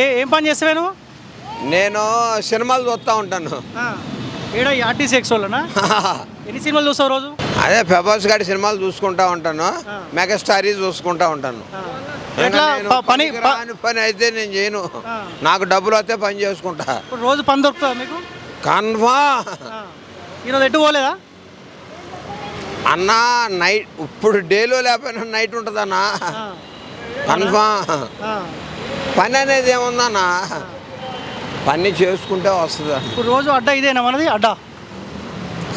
ఏ ఏం పని చేస్తావే నువ్వు? నేను సినిమాలు చూస్తూ ఉంటాను. ఏడా ఆర్టీసీ ఎన్ని సినిమాలు చూస్తావు రోజు? అదే ప్రభాస్ గారి సినిమాలు చూసుకుంటా ఉంటాను. మెగాస్టారీ చూసుకుంటా ఉంటాను. పని పని అయితే నేను చేయను. నాకు డబ్బులు వస్తే పని చేసుకుంటా. రోజు పని దొరుకుతుందా మీకు? కన్ఫా. ఈరోజు ఎటు పోలేదా? అన్న నైట్ ఇప్పుడు డేలో లేకపోయినా నైట్ ఉంటుందన్నా. కన్ఫా. పని అనేది ఏముందన్నా పని చేసుకుంటే వస్తుంది ఇప్పుడు రోజు అడ్డా ఇదేనా మనది? అడ్డా.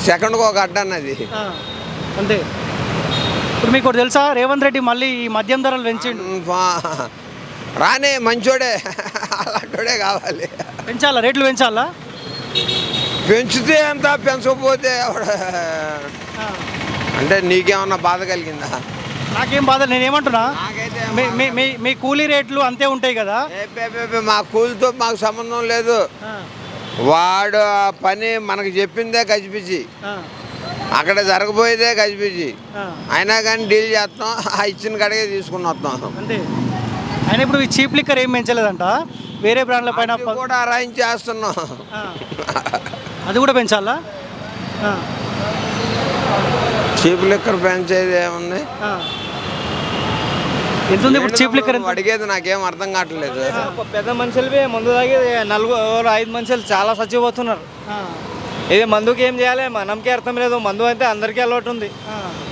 సెకండ్కి ఒక అడ్డ అన్నది. అంతే. ఇప్పుడు మీకు ఒకటి తెలుసా? రేవంత్ రెడ్డి మళ్ళీ ఈ మద్యం ధరలు పెంచిండు. రానే మంచోడే. అలాంటోడే కావాలి. పెంచాలా? రేట్లు పెంచాలా? పెంచితే ఎంత? పెంచకపోతే. అంటే నీకేమన్నా బాధ కలిగిందా? నాకేం బాధ నేనేమంటున్నా? మీ మీ మీ కూలీ రేట్లు అంతే ఉంటాయి కదా? మా కూలితో మాకు సంబంధం లేదు. ఆ. వాడు ఆ పని మనకు చెప్పిందే గజిపిచి ఆ. అక్కడ జరగబోయేదే గజిపిచి ఆ. అయినా కానీ డీల్ చేస్తాం ఆ ఇచ్చిన కడిగే తీసుకుని వస్తాం అంతే. ఆయన ఇప్పుడు ఈ చీప్ లిక్కర్ ఏం పెంచలేదంట? వేరే బ్రాండ్ల పైన అది ప- కూడా అరేంజ్ చేస్తున్నాం. ఆ. అది కూడా పెంచాలా? ఆ. చీప్ లెక్కర్ పెంచేది ఏముంది? ఆ. ఎంత ఉంది ఇప్పుడు చీప్ లిక్కర్ అడిగేది నాకేం అర్థం కావట్లేదు. పెద్ద మనుషులవి మందు తాగి నలుగురు ఐదు మనుషులు చాలా చచ్చిపోతున్నారు ఆ. ఇది మందుకి ఏం చేయాలి? మనంకే అర్థం లేదు. మందు అయితే అందరికీ అలవాటు ఉంది.